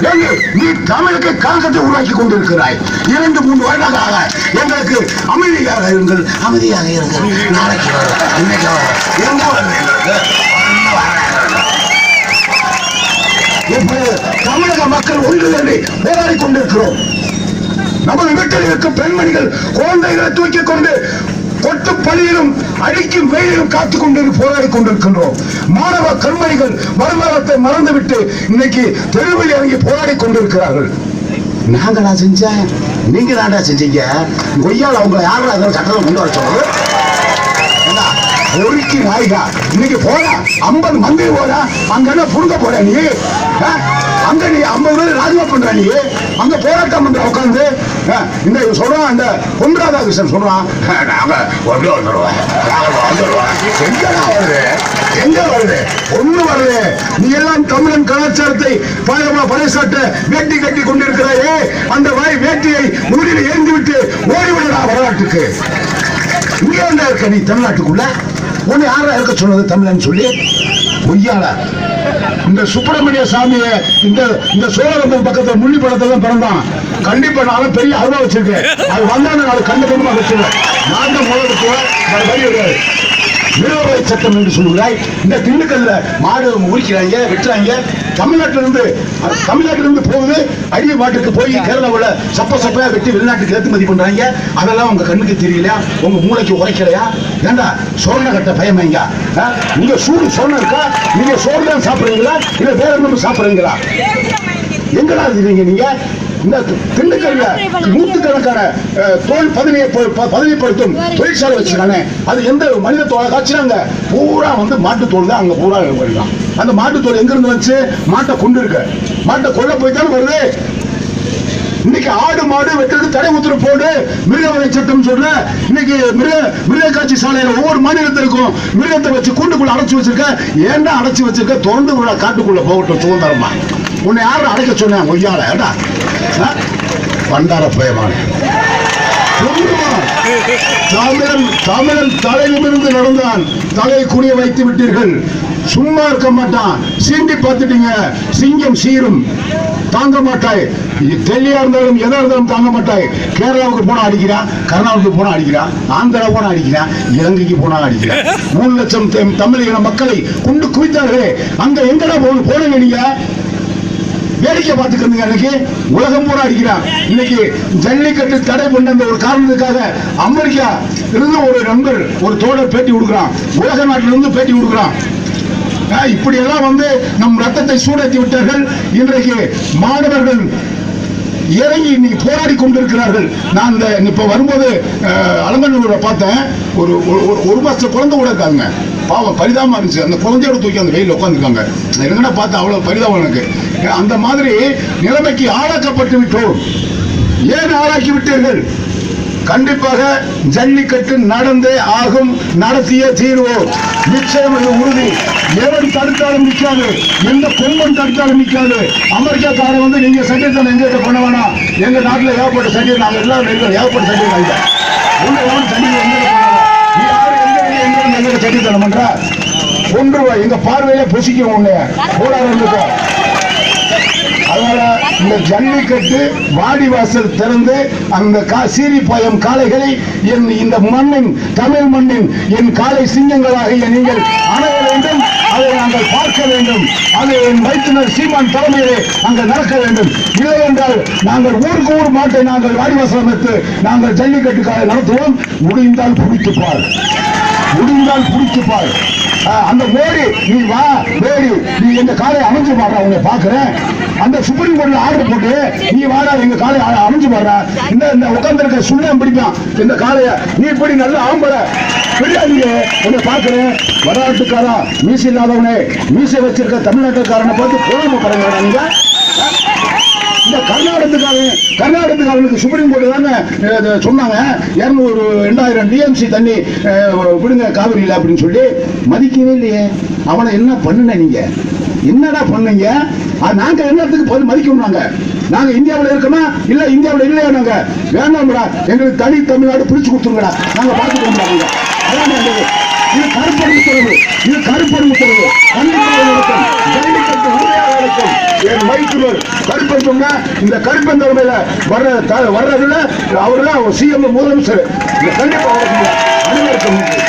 நீ தமிழுக்கு கலக்கத்தை உருவாக்கி கொண்டிருக்கிறாய். இரண்டு மூன்று வருடங்களாக எங்களுக்கு அமைதியாக இருங்கள் அமைதியாக இருங்கள். நாளைக்கு இன்னைக்கு எங்க தமிழக மக்கள் ஒன்றிலே போராடி கொண்டிருக்கிறோம். நமது வீட்டில் இருக்கும் பெண்மணிகள் குழந்தைகளை தூக்கிக் கொண்டு கொட்டு பணியிலும் அடிக்கும் வெயிலும் காத்துக் கொண்டு போராடி கொண்டிருக்கின்றோம். மாணவ கண்மணிகள் வருமானத்தை மறந்துவிட்டு இன்னைக்கு தெருவில் இறங்கி போராடி கொண்டிருக்கிறார்கள். நாங்களா செஞ்சேன் நீங்க தாண்டா செஞ்சீங்க. கொய்யால் அவங்களை யாரும் சட்டத்தை கொண்டு வர பொறுக்கி நாய்கா இன்னைக்கு போறா ஐம்பது மந்திரி போறா அங்க என்ன புடுங்க போற நீ? அங்க நீ ஐம்பது பேர் ராஜினாமா பண்ற நீ? அங்க போராட்டம் பண்ற உட்காந்து இந்த இவன் சொல்றான் அந்த பொன் ராதாகிருஷ்ணன் சொல்றான். நாங்க அப்படியே வந்துடுவோம் எங்கடா வருது? எங்க வருது? ஒண்ணு வருது. நீ எல்லாம் தமிழன் கலாச்சாரத்தை பழமா பறைசாட்ட வேட்டி கட்டி கொண்டிருக்கிறாயே. அந்த வாய் வேட்டியை ஊரில் ஏந்தி விட்டு ஓடிவிடடா வரலாற்றுக்கு. இங்கே என்ன இருக்க நீ தமிழ்நாட்டுக்குள்ள? உன்னை யாரா இருக்க சொன்னது தமிழன் சொல்லி? பொய்யால இந்த சுப்பிரமணிய சாமியை இந்த இந்த சோழவந்தம் பக்கத்துல முள்ளி படத்துல தான் பிறந்தான். கண்டிப்பா நானும் பெரிய அருவா வச்சிருக்கேன். அது வந்தா நான் கண்டு கண்டுமா வச்சிருவேன் நான் தான் முதலுக்கு வழி சட்டம் என்று சொல்லுகிறாய். இந்த திண்டுக்கல்ல மாடு உரிக்கிறாங்க வெட்டுறாங்க. தமிழ்நாட்டில இருந்து தமிழ்நாட்டில இருந்து போகுது அரிய மாட்டுக்கு போய் கேரளாவில் சப்ப சப்பையா வெட்டி வெளிநாட்டுக்கு ஏற்றுமதி பண்றாங்க. அதெல்லாம் உங்க கண்ணுக்கு தெரியலையா? உங்க மூளைக்கு உரைக்கலையா? ஏண்டா சோழனை கட்ட பயமைங்க நீங்க சூடு சோழனை இருக்கா? நீங்க சோறு சாப்பிடுறீங்களா? இல்ல வேற என்ன சாப்பிடுறீங்களா? எங்கடா இருக்கீங்க நீங்க? இந்த திண்டுக்கல்ல நூற்றுக்கணக்கான தோல் பதவியை ப- பதவிப்படுத்தும் தொழிற்சாலை வச்சிருக்கானே. அது எந்த மனித தோலை காய்ச்சினாங்க பூரா வந்து மாட்டு தோல் தான் அங்க பூரா வரலாம் அந்த மாட்டு தோல் எங்க இருந்து வந்துச்சு? மாட்டை கொண்டு இருக்க. மாட்டை கொல்ல போய் தானே வருது. இன்னைக்கு ஆடு மாடு வெட்டுறது தடை உத்தரவு போடு. மிருகவதை சட்டம் சொல்ற. இன்னைக்கு மிருக மிருக காட்சி சாலையில ஒவ்வொரு மாநிலத்திற்கும் மிருகத்தை வச்சு கூண்டுக்குள்ள அடைச்சு வச்சிருக்க. ஏன்டா அடைச்சு வச்சிருக்க? திறந்து விட காட்டுக்குள்ள போகட்டும் சுதந்திரமா. உன்னை யாரும் அடைக்க சொன்னேன் ஒய்யால ஏடா பண்டார பயமான. தமிழன் தமிழன் தலையிலிருந்து நடந்தான். தலை குனிய வைத்து விட்டீர்கள். சும்மா இருக்க மாட்டான். சீண்டி பார்த்துட்டீங்க. சிங்கம் சீரும். தாங்க மாட்டாய். டெல்லியா இருந்தாலும் எதா இருந்தாலும் தாங்க மாட்டாய். கேரளாவுக்கு போனா அடிக்கிறான் கர்நாடகாவுக்கு போனா அடிக்கிறான் ஆந்திரா போனா அடிக்கிறான் இலங்கைக்கு போனா அடிக்கிறான் மூணு லட்சம் தமிழக மக்களை கொண்டு குவித்தார்களே. அங்க எங்கடா போகணும் போனீங்க நீங்க? வேடிக்கை பார்த்துக்கிறது அன்னைக்கு. உலகம் பூரா அடிக்கிறான் இன்னைக்கு ஜல்லிக்கட்டு தடை பண்ண அந்த ஒரு காரணத்துக்காக அமெரிக்கா இருந்து ஒரு நண்பர் ஒரு தோழர் பேட்டி கொடுக்குறான். உலக நாட்டில இருந்து பேட்டி கொடுக்குறான். இப்படியெல்லாம் வந்து நம் ரத்தத்தை சூடேற்றி விட்டார்கள். இன்றைக்கு மாணவர்கள் இறங்கி இன்னைக்கு போராடி கொண்டிருக்கிறார்கள். நான் இந்த இப்ப வரும்போது அஹ், அலங்கநல்லூரை பார்த்தேன். ஒரு ஒரு- ஒரு- ஒரு மாசத்துல குழந்தை கூட இருக்காங்க. பாவம் பரிதாபமா இருந்துச்சு. அந்த குழந்தையோட தூக்கி அந்த வெயில் உட்காந்துருக்காங்க என்னடா பார்த்தா அவ்வளவு பரிதாபம் எனக்கு. அந்த மாதிரி நிலைமைக்கு ஆளாக்கப்பட்டு விட்டோம். ஏன் ஆளாக்கி விட்டீர்கள்? கண்டிப்பாக ஜல்லிக்கட்டு நடந்தே ஆகும். நடத்திய தீர்வோம். நிச்சயம் உறுதி. எவன் தடுத்தாலும் நிற்காது. எந்த கொம்பன் தடுத்தாலும் நிற்காது. அமெரிக்காக்காரன் வந்து நீங்க சட்டத்தை எங்க பண்ண வேணாம் எங்க நாட்டில் ஏகப்பட்ட சட்டை நாங்கள் எல்லாரும் இருக்கிறோம் ஏகப்பட்ட சட்டை நாங்க உள்ள எவன் சட்டை எங்க நீ யாரு எங்க எங்க எங்க சட்டை பண்ற? ஒன்று ரூபாய் எங்க பார்வையில பொசிக்கும் உன்னைய போடாத இருந்துக்கோ அதனால இந்த ஜல்லிக்கட்டு வாடிவாசல் திறந்து அந்த கா- சீரி பாயம் காளைகளை என் இந்த மண்ணின் தமிழ் மண்ணின் என் காளை சிங்கங்களாகிய நீங்கள் அணைய வேண்டும். அதை நாங்கள் பார்க்க வேண்டும். அது என் வைத்தினர் சீமான் தலைமையிலே அங்கே நடக்க வேண்டும். இல்லை என்றால் நாங்கள் ஊருக்கு ஊர் மாட்டை நாங்கள் வாடிவாசம் வைத்து நாங்கள் ஜல்லிக்கட்டுக்காக நடத்துவோம். முடிந்தால் பிடித்துப்பார் முடிந்தால் பிடித்துப்பார் அந்த மோடி நீ வா மோடி நீ எங்க காலை அமைஞ்சு பாடுற உன்னை பாக்குறேன் அந்த சுப்ரீம் கோர்ட்ல ஆர்டர் போட்டு நீ வாடா எங்க காலை அமைஞ்சு பாடுற. இந்த இந்த உட்கார்ந்து இருக்க சுண்ணம் பிடிப்பான் இந்த காலைய நீ இப்படி நல்ல ஆம்பளை. பிடிக்காதீங்க உன்னை பாக்குறேன் வரலாற்றுக்காரா மீசை இல்லாதவனே. மீசை வச்சிருக்க தமிழ்நாட்டுக்காரனை பார்த்து பொழுது நீங்க இந்த கர்நாடகத்துக்காரன் கர்நாடகத்துக்காரனுக்கு சுப்ரீம் கோர்ட் தானே சொன்னாங்க. இரநூறு ரெண்டாயிரம் டிஎம்சி தண்ணி விடுங்க காவிரியில் அப்படின்னு சொல்லி மதிக்கவே இல்லையே. அவனை என்ன பண்ணுன நீங்க? என்னடா பண்ணீங்க? அது நாங்க என்னத்துக்கு மதிக்கணும் நாங்க. நாங்க இந்தியாவுல இருக்கோமா? இல்ல இந்தியாவில் இல்லையா நாங்க? வேண்டாம்டா. எங்களுக்கு தனி தமிழ்நாடு பிரிச்சு கொடுத்துருங்கடா. நாங்க பார்த்துக்கோங்க இது கருப்பணி உத்தரவு. இது கருப்பணி உத்தரவு கண்டிப்பாக நடக்கும் ஜல்லிக்கட்டு உண்மையாக நடக்கும் என் மைத்துனர் கருப்பன் கொடுத்தோம்னா இந்த கருப்பன் தலைமையில வர்ற வர்றதுல அவர் தான் சிஎம் முதலமைச்சர். கண்டிப்பா அனுமதிக்க முடியும்.